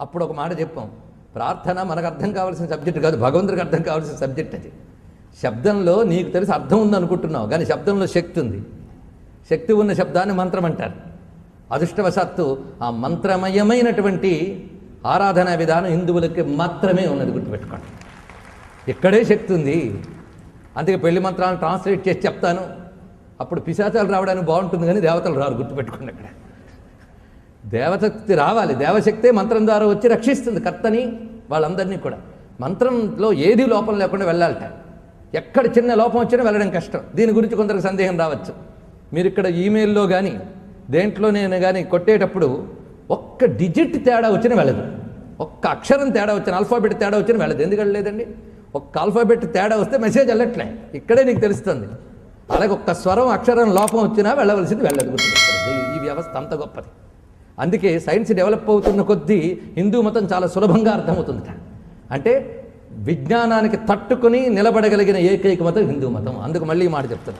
అప్పుడు ఒక మాట చెప్పాం. ప్రార్థన మనకు అర్థం కావాల్సిన సబ్జెక్ట్ కాదు భగవంతుడికి అర్థం కావాల్సిన సబ్జెక్ట్ అది. శబ్దంలో నీకు తెలిసి అర్థం ఉందనుకుంటున్నావు కానీ శబ్దంలో శక్తి ఉంది. శక్తి ఉన్న శబ్దాన్ని మంత్రం అంటారు. అదృష్టవశాత్తు ఆ మంత్రమయమైనటువంటి ఆరాధనా విధానం హిందువులకి మాత్రమే ఉన్నది గుర్తుపెట్టుకోండి. ఇక్కడే శక్తి ఉంది. అందుకే పెళ్ళి మంత్రాలను ట్రాన్స్లేట్ చేసి చెప్తాను. అప్పుడు పిశాచాలు రావడానికి బాగుంటుంది కానీ దేవతలు రారు గుర్తుపెట్టుకోండి అక్కడ. దేవశక్తి రావాలి. దేవశక్తే మంత్రం ద్వారా వచ్చి రక్షిస్తుంది కర్తని వాళ్ళందరినీ కూడా. మంత్రంలో ఏది లోపం లేకుండా వెళ్ళాలట. ఎక్కడ చిన్న లోపం వచ్చినా వెళ్ళడం కష్టం. దీని గురించి కొందరికి సందేహం రావచ్చు. మీరు ఇక్కడ ఈమెయిల్లో కానీ దేంట్లో నేను కానీ కొట్టేటప్పుడు ఒక్క డిజిట్ తేడా వచ్చినా వెళ్ళదు. ఒక్క అక్షరం తేడా వచ్చిన ఆల్ఫాబెట్ తేడా వచ్చిన వెళ్ళదు. ఎందుకు వెళ్ళలేదండి? ఒక్క ఆల్ఫాబెట్ తేడా వస్తే మెసేజ్ వెళ్ళట్లే ఇక్కడే నీకు తెలుస్తుంది. అలాగే ఒక్క స్వరం అక్షరం లోపం వచ్చినా వెళ్ళవలసింది వెళ్ళదు. గుర్తుపెట్టుకోండి. ఈ వ్యవస్థ అంత గొప్పది. అందుకే సైన్స్ డెవలప్ అవుతున్న కొద్దీ హిందూ మతం చాలా సులభంగా అర్థమవుతుందట అంటే విజ్ఞానానికి తట్టుకొని నిలబడగలిగిన ఏకైక మతం హిందూ మతం. అందుకు మళ్ళీ మాట చెప్తాను